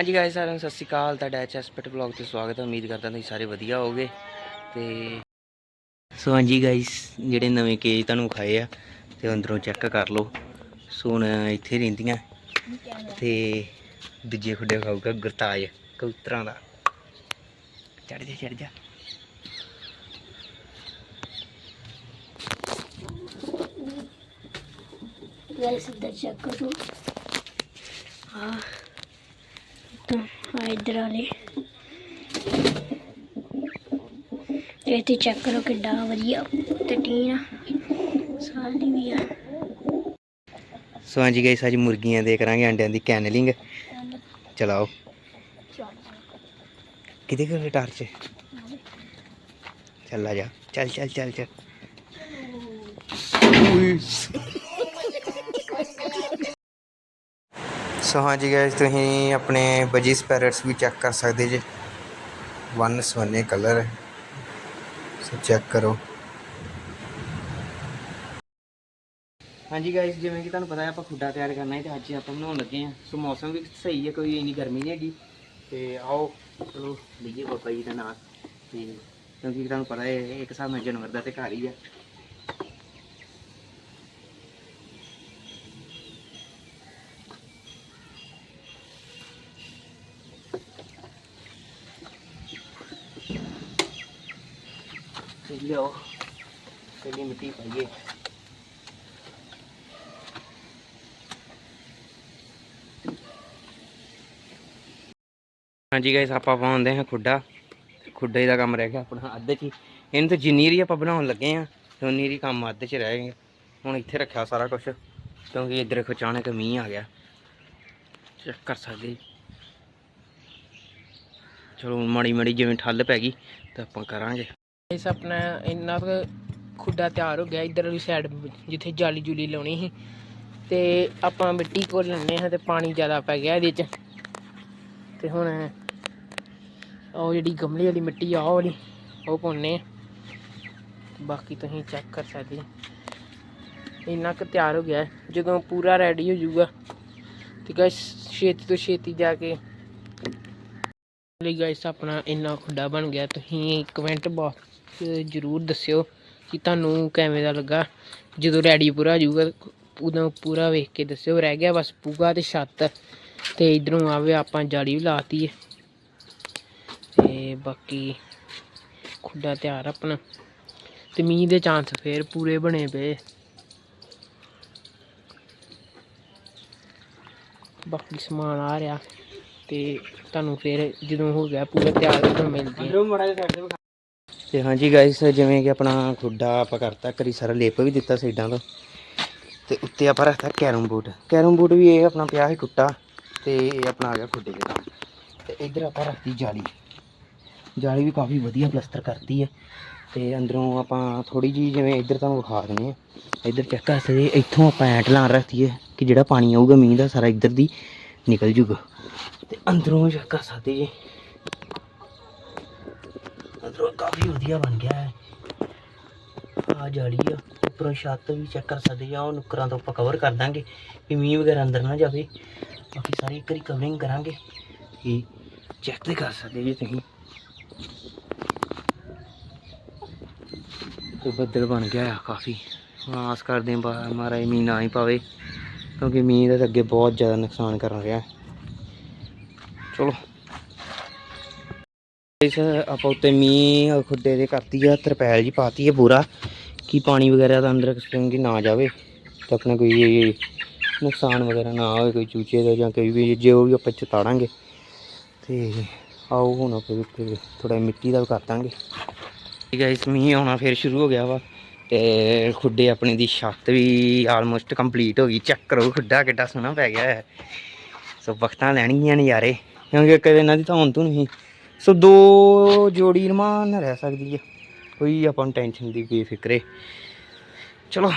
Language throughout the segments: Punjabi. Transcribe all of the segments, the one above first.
ਹਾਂਜੀ ਗਾਇਸ ਸਾਰਿਆਂ ਨੂੰ ਸਤਿ ਸ਼੍ਰੀ ਅਕਾਲ। ਤੁਹਾਡਾ ਐਚਐਸਪੀਟ ਬਲੌਗ ਤੇ ਸਵਾਗਤ ਹੈ। ਉਮੀਦ ਕਰਦਾ ਤੁਸੀਂ ਸਾਰੇ ਵਧੀਆ ਹੋਗੇ ਤੇ ਸੋ ਹਾਂਜੀ ਗਾਇਸ ਜਿਹੜੇ ਨਵੇਂ ਕੇਜ ਤੁਹਾਨੂੰ ਖਾਏ ਆ, ਤੇ ਅੰਦਰੋਂ ਚੈੱਕ ਕਰ ਲਓ। ਸੋ ਹੁਣ ਇੱਥੇ ਰਹਿੰਦੀਆਂ। ਤੇ ਦੂਜੇ ਖੁੱਡੇ ਖਾਊਗਾ ਗੁਰਤਾਜ ਕਬੂਤਰਾਂ ਦਾ। ਚੜ ਜਾ ਚੜ ਜਾ। ਗਾਇਸ ਇੱਧਰ ਚੈੱਕ ਕਰੋ। Tamam Hyder Ali ਇਹ ਤੇ ਚੈੱਕ ਕਰੋ ਕਿੰਨਾ ਵਧੀਆ ਟਟੀਆਂ ਸਾਡੀ ਵੀ ਆ। ਸੋ ਹਾਂਜੀ ਗਾਇਸ ਅੱਜ ਮੁਰਗੀਆਂ ਦੇ ਕਰਾਂਗੇ ਅੰਡਿਆਂ ਦੀ ਕੈਨਲਿੰਗ ਚਲਾਓ। ਕਿਤੇ ਕਰ ਟਾਰਚ ਚੱਲ ਆ ਜਾ। ਚੱਲ ਚੱਲ ਚੱਲ ਚੱਲ। ਸੋ ਹਾਂਜੀ ਗਾਇਸ ਤੁਸੀਂ ਆਪਣੇ ਬਜੀ ਸਪੈਰਟਸ ਵੀ ਚੈੱਕ ਕਰ ਸਕਦੇ ਜੇ। ਵਨ ਸਵਨੇ ਕਲਰ ਸੋ ਚੈੱਕ ਕਰੋ। ਹਾਂਜੀ ਗਾਇਸ ਜਿਵੇਂ ਕਿ ਤੁਹਾਨੂੰ ਪਤਾ ਹੈ ਆਪਾਂ ਖੁੱਡਾ ਤਿਆਰ ਕਰਨਾ ਹੈ ਤੇ ਅੱਜ ਆਪਾਂ ਬਣਾਉਣ ਲੱਗੇ ਹਾਂ। ਸੋ ਮੌਸਮ ਵੀ ਸਹੀ ਹੈ, ਕੋਈ ਇੰਨੀ ਗਰਮੀ ਨਹੀਂ ਹੈਗੀ। ਤੇ ਆਓ, ਚਲੋ ਲਈਏ ਬਾਬਾ ਜੀ ਦਾ ਨਾਮ ਤੇ ਕਿਉਂਕਿ ਤੁਹਾਨੂੰ ਪਤਾ ਹੈ ਇੱਕ ਹਿਸਾਬ ਨਾਲ ਜਾਨਵਰ ਦਾ ਤੇ ਘਰ ਹੀ ਹੈ ਤੇ ਲਿਓ ਪਹਿਲੀ ਮਿੱਟੀ ਪਾਈਏ। ਹਾਂਜੀ ਗਾਇਸ ਆਪਾਂ ਪਾਉਂਦੇ ਹਾਂ ਖੁੱਡਾ। ਖੁੱਡੇ ਦਾ ਕੰਮ ਰਹਿ ਗਿਆ ਆਪਣਾ ਅੱਧ 'ਚ ਹੀ। ਇਹਨੂੰ ਤਾਂ ਜਿੰਨੀ ਰੀ ਆਪਾਂ ਬਣਾਉਣ ਲੱਗੇ ਆ ਉਨੀ ਰੀ ਕੰਮ ਅੱਧ 'ਚ ਰਹਿ ਗਿਆ ਹੁਣ ਇੱਥੇ ਰੱਖਿਆ ਸਾਰਾ ਕੁਝ ਕਿਉਂਕਿ ਇੱਧਰ ਦੇਖੋ ਅਚਾਨਕ ਮੀਂਹ ਆ ਗਿਆ। ਚੈੱਕ ਕਰ ਸਕਦੇ ਚਲੋ ਹੁਣ ਮਾੜੀ ਮਾੜੀ ਜਿਵੇਂ ਠੱਲ ਪੈ ਗਈ, ਤਾਂ ਆਪਾਂ ਕਰਾਂਗੇ। ਇਸ ਆਪਣਾ ਇੰਨਾ ਕੁ ਖੁੱਡਾ ਤਿਆਰ ਹੋ ਗਿਆ ਇਧਰ ਵਾਲੀ ਸਾਈਡ ਜਿੱਥੇ ਜਾਲੀ ਜੁਲੀ ਲਾਉਣੀ ਸੀ। ਤੇ ਆਪਾਂ ਮਿੱਟੀ ਕੋਲ ਲੈਣੇ ਹਾਂ ਤੇ ਪਾਣੀ ਜ਼ਿਆਦਾ ਪੈ ਗਿਆ ਇਹਦੇ ਚ। ਤੇ ਹੁਣ ਉਹ ਜਿਹੜੀ ਗਮਲੇ ਵਾਲੀ ਮਿੱਟੀ ਆ, ਉਹ ਵਾਲੀ, ਉਹ ਪਾਉਣੇ ਆ ਬਾਕੀ ਤੁਸੀਂ ਚੈੱਕ ਕਰ ਸਕਦੇ ਇੰਨਾ ਕੁ ਤਿਆਰ ਹੋ ਗਿਆ। ਜਦੋਂ ਪੂਰਾ ਰੈਡੀ ਹੋ ਜਾਊਗਾ, ਤੇ ਗਾਇਸ ਛੇਤੀ ਤੋਂ ਛੇਤੀ ਜਾ ਕੇ ਲਈ ਗਾਇਸ ਆਪਣਾ ਇੰਨਾ ਖੁੱਡਾ ਬਣ ਗਿਆ। ਤੁਸੀਂ ਕਮੈਂਟ ਬਾਕਸ ਜਰੂਰ ਦੱਸਿਓ ਕਿ ਤੁਹਾਨੂੰ ਕਿਵੇਂ ਦਾ ਲੱਗਾ। ਜਦੋਂ ਰੈਡੀ ਪੂਰਾ ਹੋ ਜਾਊਗਾ, ਉਦੋਂ ਪੂਰਾ ਵੇਖ ਕੇ ਦੱਸਿਓ। ਰਹਿ ਗਿਆ ਬਸ ਪੂਗਾ ਤੇ ਛੱਤ। ਤੇ ਇਧਰੋਂ ਆਵੇ ਆਪਾਂ ਜਾਲੀ ਵੀ ਲਾਤੀ ਹੈ। ਤੇ ਬਾਕੀ ਖੁੱਡਾ ਤਿਆਰ ਆਪਣਾ। ਤੇ ਮੀਂਹ ਦੇ ਚਾਂਸ ਫੇਰ ਪੂਰੇ ਬਣੇ ਪਏ। ਬਾਕੀ ਸਮਾਨ ਆ ਰਿਹਾ। ਤੇ ਤੁਹਾਨੂੰ ਫਿਰ ਜਦੋਂ ਹੋ ਗਿਆ ਪੂਰਾ ਤਿਆਰ, ਉਦੋਂ ਮਿਲਦੇ ਹਾਂ। ਤੇ ਹਾਂਜੀ ਗਾਇਸ ਜਿਵੇਂ ਕਿ ਆਪਣਾ ਖੁੱਡਾ ਆਪਾਂ ਕਰਤਾ ਕਰੀ ਸਾਰਾ ਲੇਪ ਵੀ ਦਿੱਤਾ ਸਾਈਡਾਂ ਤੋਂ। ਤੇ ਉੱਤੇ ਆਪਾਂ ਰੱਖਤਾ ਕੈਰਮ ਬੋਰਡ ਕੈਰਮ ਬੋਰਡ ਵੀ ਇਹ ਆਪਣਾ ਪਿਆ ਸੀ ਟੁੱਟਾ, ਤੇ ਇਹ ਆਪਣਾ ਆ ਗਿਆ ਖੁੱਡੇ ਦੇ ਕੰਮ ਤੇ ਇੱਧਰ ਆਪਾਂ ਰੱਖਤੀ ਜਾਲੀ। ਜਾਲੀ ਵੀ ਕਾਫੀ ਵਧੀਆ ਪਲਸਤਰ ਕਰਤੀ ਹੈ। ਤੇ ਅੰਦਰੋਂ ਆਪਾਂ ਥੋੜੀ ਜੀ ਜਿਵੇਂ ਇੱਧਰ ਤੁਹਾਨੂੰ ਵਿਖਾ ਦਿੰਦੇ ਆ ਇੱਧਰ ਚੈੱਕ ਕਰ ਸਕਦੇ ਇੱਥੋਂ ਆਪਾਂ ਐਂਟ ਲਾਂ ਰੱਖਤੀ ਹੈ ਕਿ ਜਿਹੜਾ ਪਾਣੀ ਆਊਗਾ ਮੀਂਹ ਦਾ, ਸਾਰਾ ਇੱਧਰ ਦੀ ਨਿਕਲ ਜੂਗਾ। ਤੇ ਅੰਦਰੋਂ ਚੈੱਕ ਕਰ ਸਕਦੇ ਜੀ। ਅੰਦਰੋਂ ਕਾਫੀ ਵਧੀਆ ਬਣ ਗਿਆ ਹੈ। ਆ ਜਾਲੀ ਆ, ਉੱਪਰੋਂ ਛੱਤ ਵੀ ਚੈੱਕ ਕਰ ਸਕਦੇ ਆ, ਉਹ ਨੁੱਕਰਾਂ ਤੋਂ ਆਪਾਂ ਕਵਰ ਕਰ ਦਾਂਗੇ, ਵੀ ਮੀਂਹ ਵਗੈਰਾ ਅੰਦਰ ਨਾ ਜਾਵੇ। ਬਾਕੀ ਸਾਰੀ ਇੱਕ ਵਾਰੀ ਕਵਰਿੰਗ ਕਰਾਂਗੇ ਇਹ ਚੈੱਕ ਤੇ ਕਰ ਸਕਦੇ ਜੀ ਤੁਸੀਂ। ਤੇ ਬੱਦਲ ਬਣ ਗਿਆ ਆ ਕਾਫੀ। ਆਸ ਕਰਦੇ ਹਾਂ ਮਹਾਰਾਜ ਮੀਂਹ ਨਾ ਹੀ ਪਾਵੇ, ਕਿਉਂਕਿ ਮੀਂਹ ਦਾ ਅੱਗੇ ਬਹੁਤ ਜ਼ਿਆਦਾ ਨੁਕਸਾਨ ਕਰ ਰਿਹਾ। ਚਲੋ। ਇਸ ਆਪਾਂ ਉੱਤੇ ਮੀਂਹ ਖੁੱਡੇ ਦੇ ਕਰਤੀ ਆ, ਤਰਪੈਲ ਜੀ ਪਾਤੀ ਹੈ ਪੂਰਾ, ਕਿ ਪਾਣੀ ਵਗੈਰਾ ਦਾ ਅੰਦਰ ਸਪਰਿੰਗ ਨਾ ਜਾਵੇ, ਤਾਂ ਆਪਣਾ ਕੋਈ ਨੁਕਸਾਨ ਵਗੈਰਾ ਨਾ ਹੋਵੇ, ਕੋਈ ਚੂਚੇ ਦਾ ਜਾਂ ਕੋਈ ਵੀ ਜੇ ਉਹ ਵੀ ਆਪਾਂ ਚਤਾੜਾਂਗੇ। ਤੇ ਆਓ ਹੁਣ ਆਪਾਂ ਉੱਤੇ ਥੋੜਾ ਮਿੱਟੀ ਦਾ ਵੀ ਕਰ ਦਾਂਗੇ। ਠੀਕ ਹੈ ਇਸ ਮੀਂਹ ਆਉਣਾ ਫਿਰ ਸ਼ੁਰੂ ਹੋ ਗਿਆ ਵਾ, ਤੇ ਖੁੱਡੇ ਆਪਣੇ ਦੀ ਛੱਤ ਵੀ ਆਲਮੋਸਟ ਕੰਪਲੀਟ ਹੋ ਗਈ ਚੈੱਕ ਕਰੋ ਖੁੱਡਾ ਕਿੱਡਾ ਸੋਹਣਾ ਪੈ ਗਿਆ ਹੈ। ਸੋ ਵਕਤਾਂ ਲੈਣਗੀਆਂ ਨਜ਼ਾਰੇ, ਕਿਉਂਕਿ ਕਦੇ ਇਹਨਾਂ ਦੀ ਤਾਂ ਧੌਣ ਤੋਂ ਨਹੀਂ। ਸੋ ਦੋ ਜੋੜੀ ਰਮਾਨ ਰਹਿ ਸਕਦੀ ਹੈ ਕੋਈ ਆਪਾਂ ਨੂੰ ਟੈਨਸ਼ਨ ਦੀ ਬੇਫਿਕਰੇ। ਚਲੋ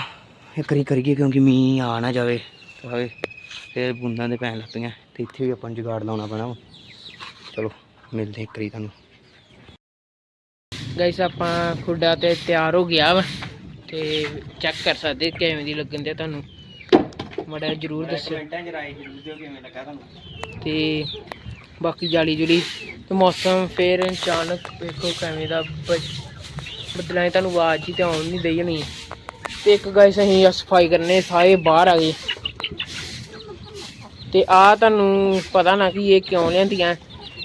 ਇੱਕ ਵਾਰੀ ਕਰੀਏ ਕਿਉਂਕਿ ਮੀਂਹ ਆ ਨਾ ਜਾਵੇ। ਹੋਵੇ ਫਿਰ ਬੂੰਦਾਂ ਦੇ ਪੈਣ ਲੱਗ ਪਈਆਂ। ਤੇ ਇੱਥੇ ਵੀ ਆਪਾਂ ਨੂੰ ਜੁਗਾੜ ਲਾਉਣਾ ਪੈਣਾ ਵਾ। ਚਲੋ ਮਿਲਦੇ ਇੱਕ ਵਾਰੀ ਤੁਹਾਨੂੰ। ਗਾਇਸ ਆਪਾਂ ਖੁੱਡਾ ਤੇ ਤਿਆਰ ਹੋ ਗਿਆ ਵਾ। ਤੇ ਚੈੱਕ ਕਰ ਸਕਦੇ ਕਿਵੇਂ ਦੀ ਲੱਗਣ ਦੇ ਤੁਹਾਨੂੰ। ਮੜਾ ਜਰੂਰ ਦੱਸਿਓ। ਕਮੈਂਟਾਂ 'ਚ ਰਾਏ ਜ਼ਰੂਰ ਦਿਓ ਕਿਵੇਂ ਲੱਗਾ ਤੁਹਾਨੂੰ। ਤੇ ਬਾਕੀ ਜਾਲੀ ਜੁਲੀ ਤੇ ਮੌਸਮ ਫੇਰ ਅਚਾਨਕ ਵੇਖੋ ਕਿਵੇਂ ਦਾ ਬ- ਤੁਹਾਨੂੰ ਆਵਾਜ਼ ਹੀ ਤੇ ਆਉਣ ਨਹੀਂ ਦਈ ਨਹੀਂ ਤੇ ਇੱਕ ਗਾਇਸ ਅਸੀਂ ਸਫ਼ਾਈ ਕਰਨੇ, ਸਾਰੇ ਬਾਹਰ ਆ ਗਏ। ਤੇ ਆ ਤੁਹਾਨੂੰ ਪਤਾ ਨਾ ਕਿ ਇਹ ਕਿਉਂ ਲਿਆਂਦੀਆਂ।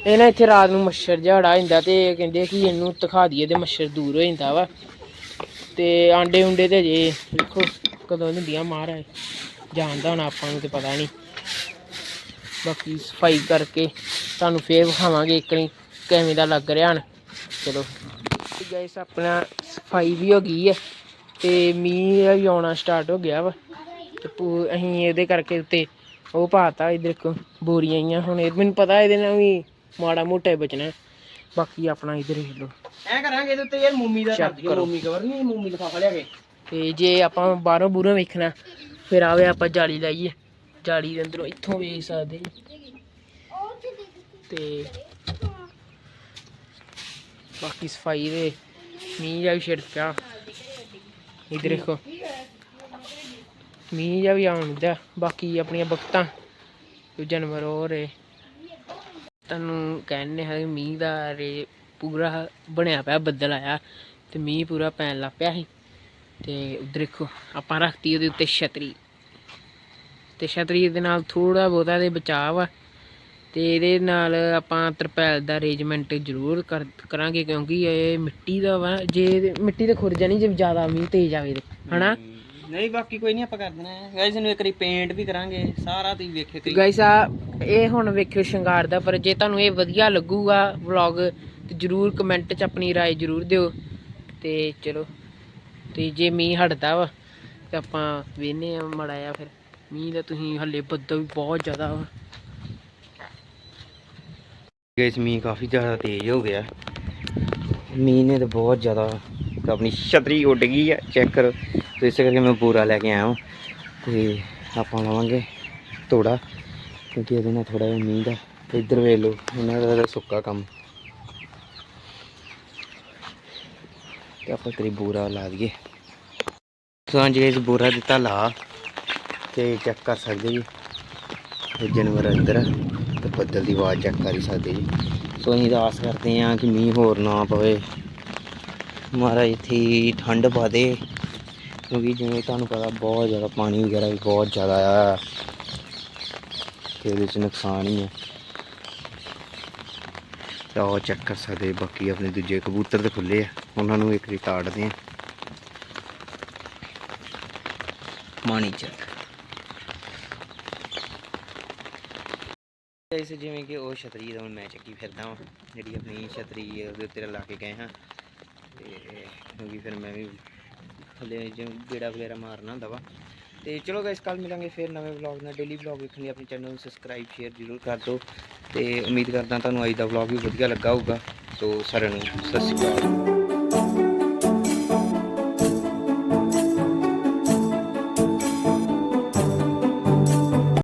ਇਹ ਨਾ ਇੱਥੇ ਰਾਤ ਨੂੰ ਮੱਛਰ ਝਾੜਾ ਜਾਂਦਾ ਤੇ ਕਹਿੰਦੇ ਕਿ ਇਹਨੂੰ ਦਿਖਾ ਦਈਏ ਤੇ ਮੱਛਰ ਦੂਰ ਹੋ ਜਾਂਦਾ ਵਾ। ਤੇ ਆਂਡੇ ਉਂਡੇ ਤੇ ਜੇ ਦੇਖੋ ਕਦੋਂ ਹੁੰਦੀਆਂ ਮਹਾਰਾਜ। ਜਾਣਦਾ ਹੁਣ ਆਪਾਂ ਨੂੰ ਤੇ ਪਤਾ ਨਹੀਂ। ਬਾਕੀ ਸਫ਼ਾਈ ਕਰਕੇ ਤੁਹਾਨੂੰ ਫੇਰ ਵਿਖਾਵਾਂਗੇ ਇੱਕ ਨਹੀਂ ਕਿਵੇਂ ਦਾ ਲੱਗ ਰਿਹਾ ਹਨ ਚਲੋ। ਗਾਇਸ ਆਪਣਾ ਸਫ਼ਾਈ ਵੀ ਹੋ ਗਈ ਹੈ ਤੇ ਮੀਂਹ ਵੀ ਆਉਣਾ ਸਟਾਰਟ ਹੋ ਗਿਆ ਵਾ। ਤੇ ਅਸੀਂ ਇਹਦੇ ਕਰਕੇ ਉੱਤੇ ਉਹ ਪਾਤਾ ਇਧਰ ਕੋ ਬੋਰੀਆਂ ਆਈਆਂ। ਹੁਣ ਇਹ ਮੈਨੂੰ ਪਤਾ ਇਹਦੇ ਨਾਲ ਵੀ ਮਾੜਾ ਮੋਟਾ ਬਚਣਾ। ਬਾਕੀ ਆਪਣਾ ਇਧਰ ਹੀ ਲੋ ਐ ਕਰਾਂਗੇ ਇਹਦੇ ਉੱਤੇ ਯਾਰ ਮੂਮੀ ਦਾ ਕਰ ਕਰੋ। ਮੂਮੀ ਕਵਰ ਨਹੀਂ ਮੂਮੀ ਲਿਫਾਫਾ ਲਿਆ ਕੇ। ਤੇ ਜੇ ਆਪਾਂ ਬਾਹਰੋਂ ਬੂਰੋਂ ਵੇਖਣਾ ਫਿਰ ਆਵੇ ਆਪਾਂ ਜਾਲੀ ਲਾਈਏ। ਜਾਲੀ ਦੇ ਅੰਦਰੋਂ ਇੱਥੋਂ ਵੇਖ ਸਕਦੇ ਤੇ ਬਾਕੀ ਸਫ਼ਾਈ ਦੇ ਮੀਂਹ ਜਾ ਵੀ ਛਿੜ ਪਿਆ। ਇਧਰ ਦੇਖੋ। ਮੀਂਹ ਜਾ ਵੀ ਆਉਂਦਾ ਬਾਕੀ ਆਪਣੀਆਂ ਬਖਤਾਂ ਜਾਨਵਰ ਹੋ ਰਹੇ। ਤੁਹਾਨੂੰ ਕਹਿੰਨੇ ਹੈ ਮੀਂਹ ਦਾ ਰੇ ਪੂਰਾ ਬਣਿਆ ਪਿਆ, ਬੱਦਲ ਆਇਆ। ਤੇ ਮੀਂਹ ਪੂਰਾ ਪੈਣ ਲੱਗ ਪਿਆ ਸੀ। ਤੇ ਉਧਰ ਦੇਖੋ, ਆਪਾਂ ਰੱਖਤੀ ਉਹਦੇ ਉੱਤੇ ਛਤਰੀ। ਤੇ ਛਤਰੀ ਦੇ ਨਾਲ ਥੋੜਾ ਬਹੁਤਾ ਦੇ ਬਚਾਅ ਆ ਤੇ ਇਹਦੇ ਨਾਲ ਆਪਾਂ ਤਰਪੈਲ ਦਾ ਅਰੇਂਜਮੈਂਟ ਜ਼ਰੂਰ ਕਰ ਕਰਾਂਗੇ ਕਿਉਂਕਿ ਇਹ ਮਿੱਟੀ ਦਾ ਵਾ ਜੇ ਇਹਦੇ- ਮਿੱਟੀ ਤੇ ਖੁਰ ਜਾਣੀ ਜੇ ਜ਼ਿਆਦਾ ਮੀਂਹ ਤੇਜ਼ ਆਵੇ ਤੇ ਹਨਾ ਨਹੀਂ ਬਾਕੀ ਕੋਈ ਨਹੀਂ ਆਪਾਂ ਕਰ ਦੇਣਾ ਹੈ ਗਾਇਸ ਇਹਨੂੰ ਇੱਕ ਵਾਰੀ ਪੇਂਟ ਵੀ ਕਰਾਂਗੇ ਸਾਰਾ ਤੁਸੀਂ ਵੇਖਿਓ ਤੁਸੀਂ ਗਾਇਸ ਆ ਇਹ ਹੁਣ ਵੇਖਿਓ ਸ਼ਿੰਗਾਰ ਦਾ ਪਰ ਜੇ ਤੁਹਾਨੂੰ ਇਹ ਵਧੀਆ ਲੱਗੂਗਾ ਵਲੌਗ ਤੇ ਜਰੂਰ ਕਮੈਂਟ 'ਚ ਆਪਣੀ رائے ਜਰੂਰ ਦਿਓ ਤੇ ਚਲੋ ਤੇ ਜੇ ਮੀਂਹ ਹਟਦਾ ਵਾ ਤੇ ਆਪਾਂ ਵੇਨੇ ਆ ਮੜਾਇਆ ਫਿਰ ਮੀਂਹ ਦਾ ਤੁਸੀਂ ਹੱਲੇ ਬੱਦਲ ਵੀ ਬਹੁਤ ਜ਼ਿਆਦਾ ਗਾਇਸ ਮੀਂਹ ਕਾਫੀ ਜ਼ਿਆਦਾ ਤੇਜ਼ ਹੋ ਗਿਆ। ਮੀਂਹ ਨੇ ਤਾਂ ਬਹੁਤ ਜ਼ਿਆਦਾ ਆਪਣੀ ਛਤਰੀ ਉੱਡ ਗਈ ਹੈ ਚੈੱਕ ਕਰੋ। ਤੇ ਇਸੇ ਕਰਕੇ ਮੈਂ ਬੋਰਾ ਲੈ ਕੇ ਆਇਆ ਹਾਂ ਤੇ ਆਪਾਂ ਲਵਾਂਗੇ ਤੋੜਾ, ਕਿਉਂਕਿ ਇਹਦੇ ਨਾਲ ਥੋੜਾ ਜਿਹਾ ਮੀਂਹ ਦਾ ਤੇ ਇੱਧਰ ਵੇਖ ਲਓ, ਇਹਨਾਂ ਦਾ ਸੁੱਕਾ ਕੰਮ। ਤੇ ਆਪਾਂ ਕਰੀ ਬੋਰਾ ਲਾ ਦਈਏ। ਸਾਂਝੇ ਹਾਂਜੀ ਇਸ ਬੋਰਾ ਦਿੱਤਾ, ਲਾ। ਤੇ ਚੈੱਕ ਕਰ ਸਕਦੇ ਜੀ। ਇਹ ਜਾਨਵਰ ਅੰਦਰ ਤੇ ਬੱਦਲ ਦੀ ਆਵਾਜ਼ ਚੈੱਕ ਕਰ ਸਕਦੇ ਜੀ। ਸੋ ਅਸੀਂ ਤਾਂ ਆਸ ਕਰਦੇ ਹਾਂ ਕਿ ਮੀਂਹ ਹੋਰ ਨਾ ਪਵੇ। ਮਹਾਰਾਜ, ਇੱਥੇ ਠੰਡ ਪਾ ਦੇ ਕਿਉਂਕਿ ਜਿਵੇਂ ਤੁਹਾਨੂੰ ਪਤਾ ਬਹੁਤ ਜ਼ਿਆਦਾ ਪਾਣੀ ਵਗੈਰਾ ਵੀ ਬਹੁਤ ਜ਼ਿਆਦਾ ਆ। ਤੇ ਇਹਦੇ ਚ ਨੁਕਸਾਨ ਹੀ ਹੈ ਤਾਂ ਉਹ ਚੈੱਕ ਕਰ ਸਕਦੇ ਬਾਕੀ ਆਪਣੇ ਦੂਜੇ ਕਬੂਤਰ ਤੇ ਖੁੱਲੇ ਆ। ਉਹਨਾਂ ਨੂੰ ਇੱਕ ਵਾਰੀ ਤਾੜਦੇ ਆ ਪਾਣੀ ਚੈੱਕ ਇਸ ਜਿਵੇਂ ਕਿ ਉਹ ਛਤਰੀ ਦਾ ਹੁਣ ਮੈਂ ਚੱਕੀ ਫਿਰਦਾ ਵਾਂ, ਜਿਹੜੀ ਆਪਣੀ ਛਤਰੀ ਹੈ ਉਹਦੇ ਉੱਤੇ ਲਾ ਕੇ ਗਏ ਹਾਂ। ਤੇ ਕਿਉਂਕਿ ਫਿਰ ਮੈਂ ਵੀ ਥੱਲੇ ਜਿਵੇਂ ਗੇੜਾ ਵਗੈਰਾ ਮਾਰਨਾ ਹੁੰਦਾ ਵਾ। ਤੇ ਚਲੋ ਗਾਇਸ ਕੱਲ ਮਿਲਾਂਗੇ ਫਿਰ ਨਵੇਂ ਵਲੌਗ ਨਾਲ। ਡੇਲੀ ਵਲੌਗ ਵੇਖਣ ਲਈ ਆਪਣੇ ਚੈਨਲ ਨੂੰ ਸਬਸਕ੍ਰਾਈਬ ਸ਼ੇਅਰ ਜ਼ਰੂਰ ਕਰ ਦਿਓ। ਤੇ ਉਮੀਦ ਕਰਦਾ ਤੁਹਾਨੂੰ ਅੱਜ ਦਾ ਵਲੌਗ ਵੀ ਵਧੀਆ ਲੱਗਾ ਹੋਊਗਾ। ਸੋ ਸਾਰਿਆਂ ਨੂੰ ਸਤਿ ਸ਼੍ਰੀ ਅਕਾਲ।